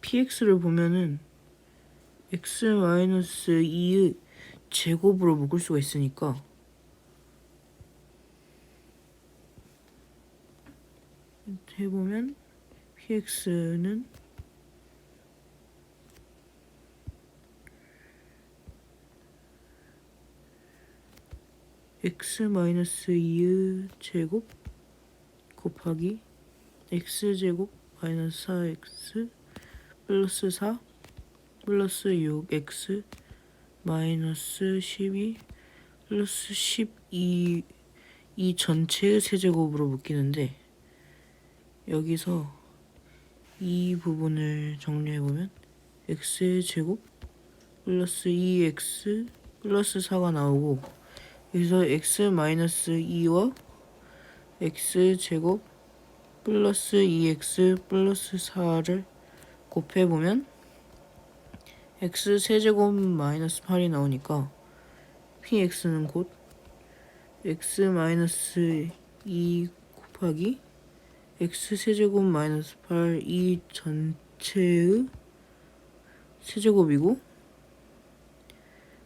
px를 보면은 x-2의 제곱으로 묶을 수가 있으니까 해보면 px는 x-2의 제곱 곱하기 x제곱 마이너스 4x 플러스 4 플러스 6x 마이너스 12 플러스 12 이 전체의 세제곱으로 묶이는데 여기서 이 부분을 정리해보면 x의 제곱 플러스 2x 플러스 4가 나오고 여기서 x 마이너스 2와 x 제곱 플러스 2x 플러스 4를 곱해보면 x 세제곱 마이너스 8이 나오니까 px는 곧 x 마이너스 2 곱하기 x 세제곱 마이너스 8 이 전체의 세제곱이고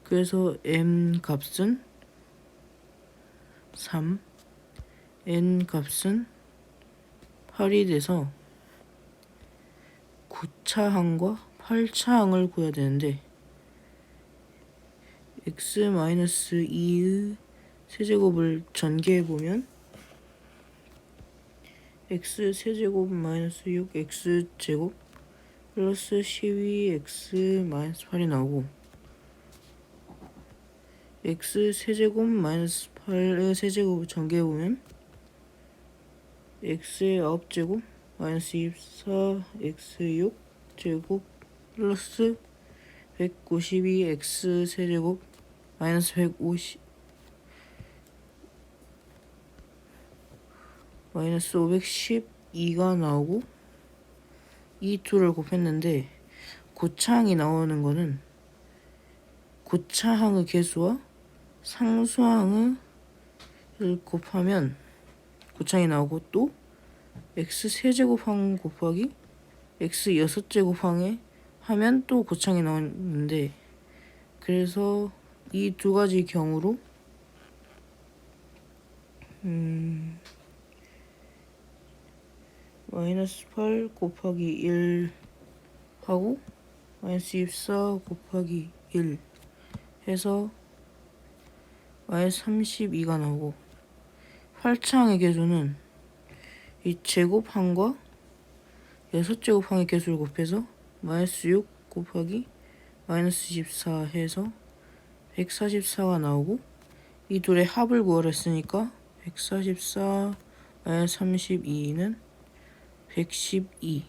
그래서 m 값은 3 n 값은 8이 돼서 9차항과 8차항을 구해야 되는데 x-2의 세제곱을 전개해 보면 x 세제곱 마이너스 6 x 제곱 플러스 12 x 마이너스 8이 나오고 x 세제곱 마이너스 8의 세제곱을 전개해 보면 x의 9제곱 마이너스 24 x 6 제곱 플러스 192 x 세제곱 마이너스 150 마이너스 512가 나오고 이 둘을 곱했는데 고차항이 나오는 거는 고차항의 개수와 상수항을 곱하면 고차항이 나오고 또 x 세제곱항 곱하기 x 여섯 제곱항에 하면 또 고창이 나오는데 그래서 이 두 가지 경우로 음 마이너스 8 곱하기 1 하고 마이너스 24 곱하기 1 해서 마이너스 32가 나오고 8창의 개수는 이 제곱항과 여섯 제곱항의 개수를 곱해서 마이너스 6 곱하기 마이너스 14 해서 144가 나오고 이 둘의 합을 구하라 했으니까 144 마이너스 32는 112